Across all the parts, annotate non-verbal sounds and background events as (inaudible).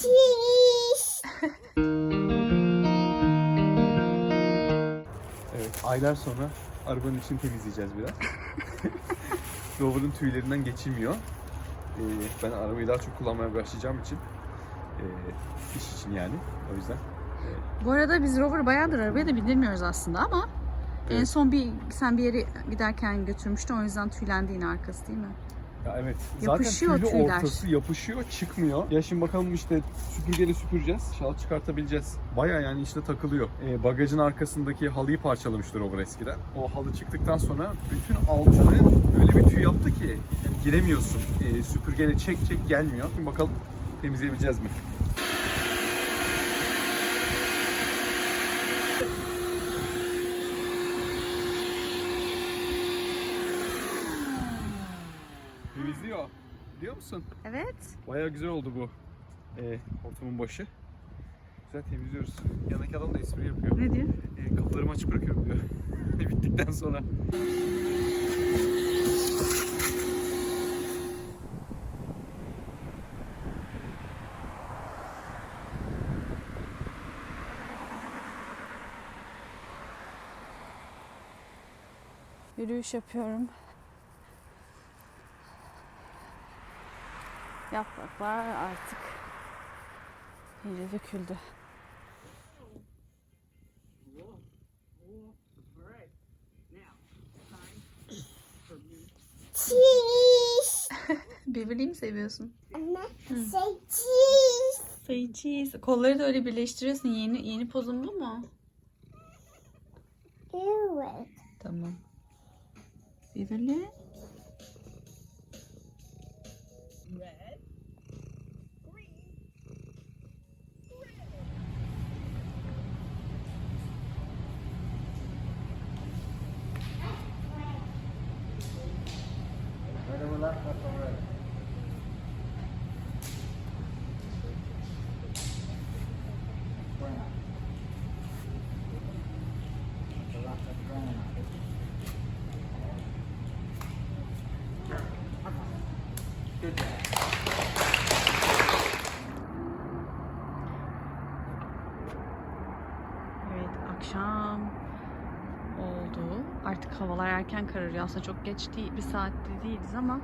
Cheese. Evet, aylar sonra arabanın içini temizleyeceğiz biraz. (laughs) Rover'ın tüylerinden geçilmiyor. Ee, ben arabayı daha çok kullanmaya başlayacağım için. ee, iş için yani. O yüzden. Bu arada biz Rover bayağıdır arabaya da bindirmiyoruz aslında ama en Evet. son bir sen bir yere giderken götürmüştün o yüzden tüylendi yine arkası değil mi? Ya evet. Yapışıyor Zaten tüylü tüyler. ortası yapışıyor, çıkmıyor. Ya şimdi bakalım işte süpürgeyle süpüreceğiz. İnşallah çıkartabileceğiz. Baya yani işte takılıyor. Ee, bagajın arkasındaki halıyı parçalamıştır Rover eskiden. O halı çıktıktan sonra bütün altını öyle bir tüy yaptı ki yani giremiyorsun. Ee, süpürgeyle çek çek gelmiyor. Şimdi bakalım temizleyebileceğiz mi? Musun? Evet. Bayağı güzel oldu bu e, hortumun başı. Güzel temizliyoruz. Yanındaki adam da espri yapıyor. Ne diyor? E, kapılarımı açık bırakıyorum diyor. (laughs) Bittikten sonra. Yürüyüş yapıyorum. Yapraklar artık iyice döküldü. Cheese. (laughs) Birbirliği mi seviyorsun? Anne, say cheese. Say cheese. Kolları da öyle birleştiriyorsun. Yeni yeni pozun bu mu? Evet. Tamam. Birbirliği. Evet akşam oldu. Artık havalar erken kararıyor. Aslında çok geç değil, bir saatte değiliz ama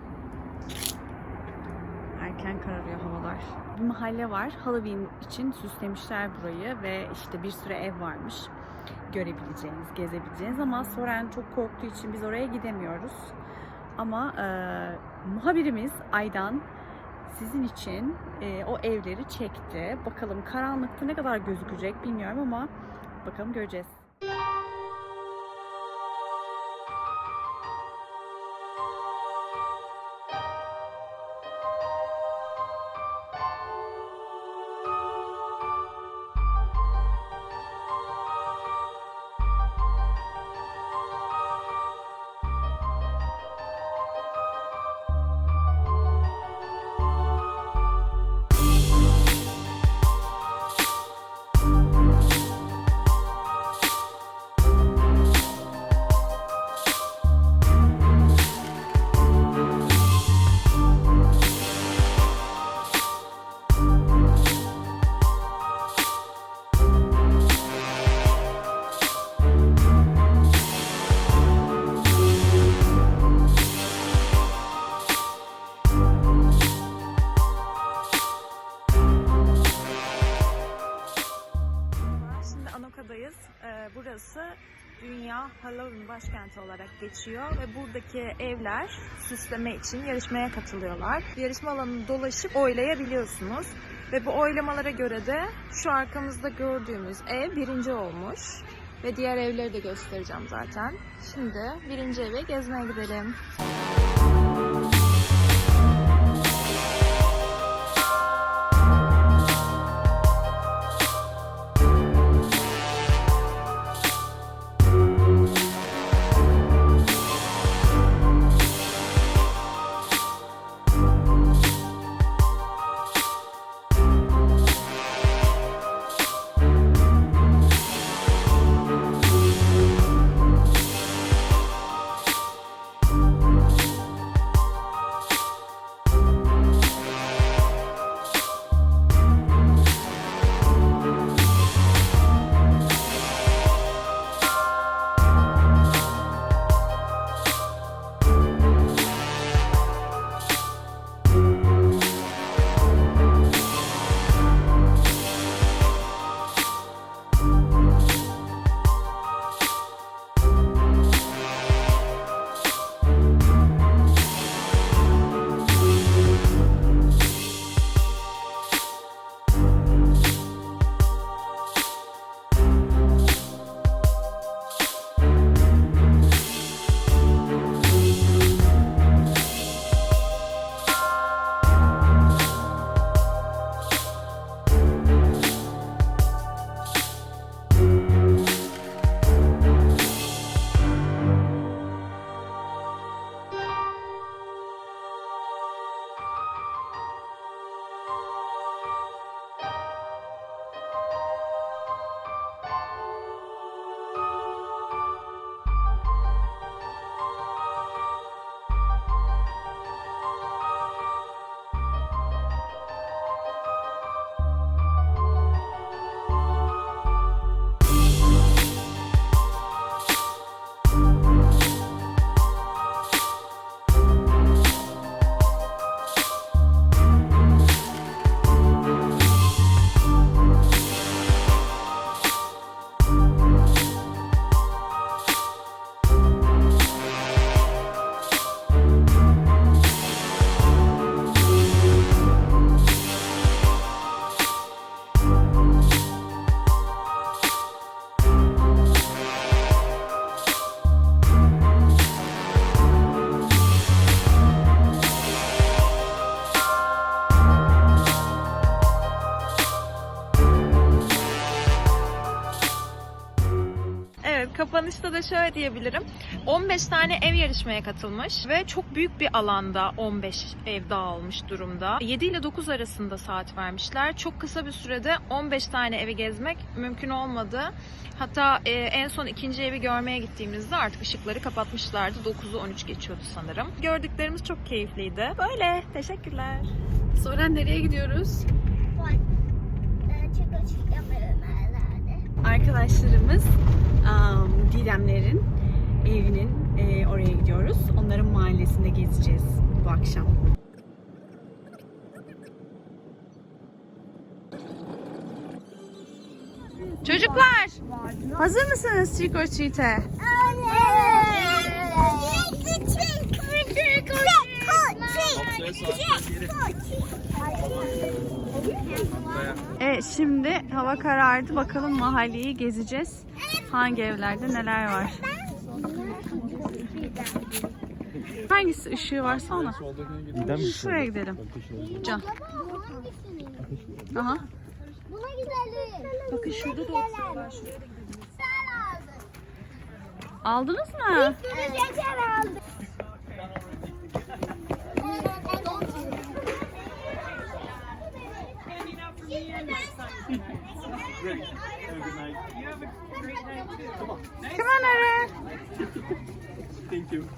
erken kararıyor havalar. Bir mahalle var. Halloween için süslemişler burayı ve işte bir sürü ev varmış. Görebileceğiniz, gezebileceğiniz ama Soren çok korktuğu için biz oraya gidemiyoruz. Ama e, muhabirimiz Aydan sizin için e, o evleri çekti. Bakalım karanlıkta ne kadar gözükecek bilmiyorum ama bakalım göreceğiz. Burası Dünya Halloween başkenti olarak geçiyor ve buradaki evler süsleme için yarışmaya katılıyorlar. Yarışma alanını dolaşıp oylayabiliyorsunuz. Ve bu oylamalara göre de şu arkamızda gördüğümüz ev birinci olmuş. Ve diğer evleri de göstereceğim zaten. Şimdi birinci eve gezmeye gidelim. Da şöyle diyebilirim. 15 tane ev yarışmaya katılmış ve çok büyük bir alanda 15 ev dağılmış durumda. 7 ile 9 arasında saat vermişler. Çok kısa bir sürede 15 tane evi gezmek mümkün olmadı. Hatta e, en son ikinci evi görmeye gittiğimizde artık ışıkları kapatmışlardı. 9'u 13 geçiyordu sanırım. Gördüklerimiz çok keyifliydi. Böyle. Teşekkürler. Soren nereye gidiyoruz? Ben çok açık yapıyorum herhalde. Arkadaşlarımız um, Didemlerin evinin e, oraya gidiyoruz. Onların mahallesinde gezeceğiz bu akşam. Çocuklar, hazır mısınız trick or treat'e? Evet, şimdi hava karardı. Bakalım mahalleyi gezeceğiz. Hangi evlerde neler var? Hangisi ışığı varsa ona. Şuraya gidelim. Can. Aha. Buna gidelim. Bakın şurada da. Aldınız mı? Sürü şeker aldım. Come on, Ara. Thank you.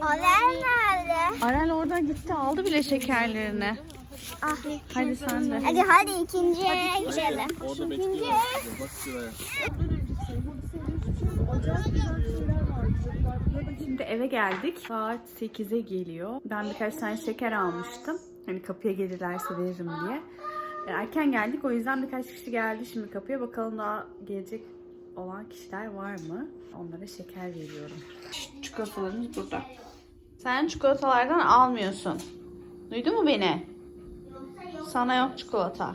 Haber nerede? Arel oradan gitti aldı bile şekerlerini. Ah. Hadi sen de. Hadi hadi ikinciye gidelim. İkinci. Şimdi eve geldik. Saat 8'e geliyor. Ben birkaç tane şeker almıştım. Hani kapıya gelirlerse veririm diye. E, Erken geldik o yüzden birkaç kişi geldi şimdi kapıya. Bakalım daha gelecek olan kişiler var mı? Onlara şeker veriyorum. Çikolatalarımız burada. Sen çikolatalardan almıyorsun. Duydun mu beni? Sana yok çikolata.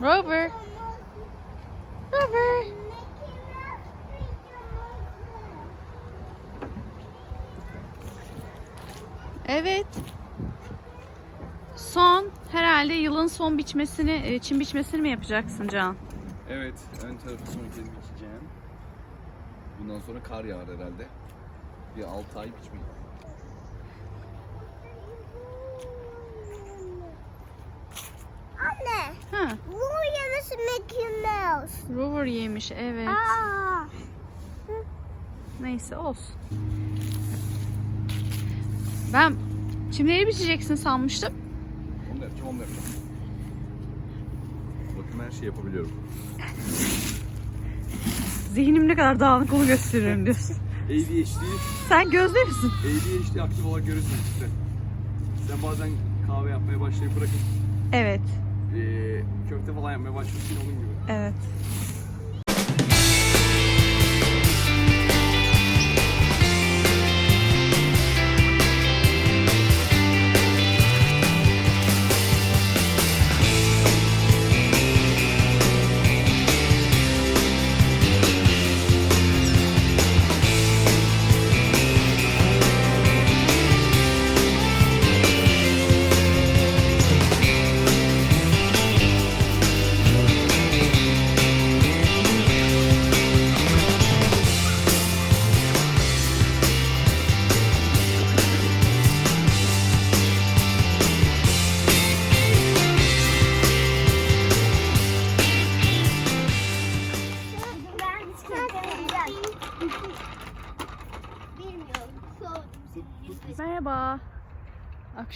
Rover. Rover. Evet. Herhalde yılın son biçmesini, e, çim biçmesini mi yapacaksın Can? Evet, ön tarafı son kez biçeceğim. Bundan sonra kar yağar herhalde. Bir 6 ay biçmeyin. Anne, Ha, bu yarısı Mickey Mouse. Rover yemiş evet. Aa. Neyse olsun. Ben çimleri biçeceksin sanmıştım. Onu da yapacağım. Bakın her şeyi yapabiliyorum. Zihnim ne kadar dağınık onu gösteriyorum diyorsun. (laughs) ADHD'yi Sen gözde misin? ADHD aktif olarak görürsünüz işte. Sen bazen kahve yapmaya başlayıp bırakıp Evet. eee köfte falan yapmaya başlıyorsun onun gibi. Evet.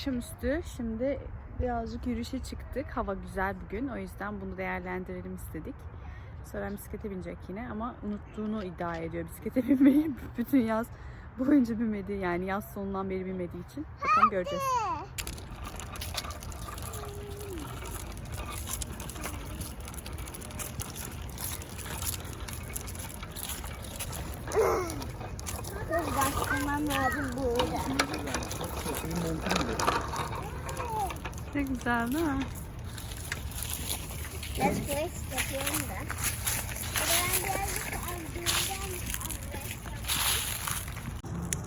Akşamüstü şimdi birazcık yürüyüşe çıktık. Hava güzel bugün. O yüzden bunu değerlendirelim istedik. Sonra bisiklete binecek yine ama unuttuğunu iddia ediyor bisiklete (laughs) binmeyi. Bütün yaz boyunca binmedi. Yani yaz sonundan beri binmediği için. Bakalım göreceğiz. Ne güzel değil mi? Biraz quest yapıyorum da.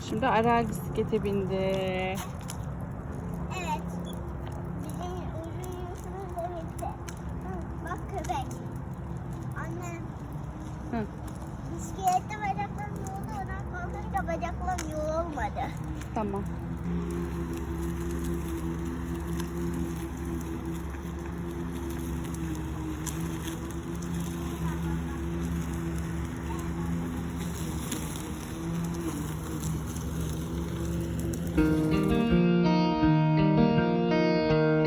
Şimdi Aral bisiklete bindi. Evet. Bizim uyuyorsunuz demekti. Bak köpek. Anne. Hı. Bisiklette bacaklarım yolda oradan kalkınca bacaklarım yol olmadı. Tamam.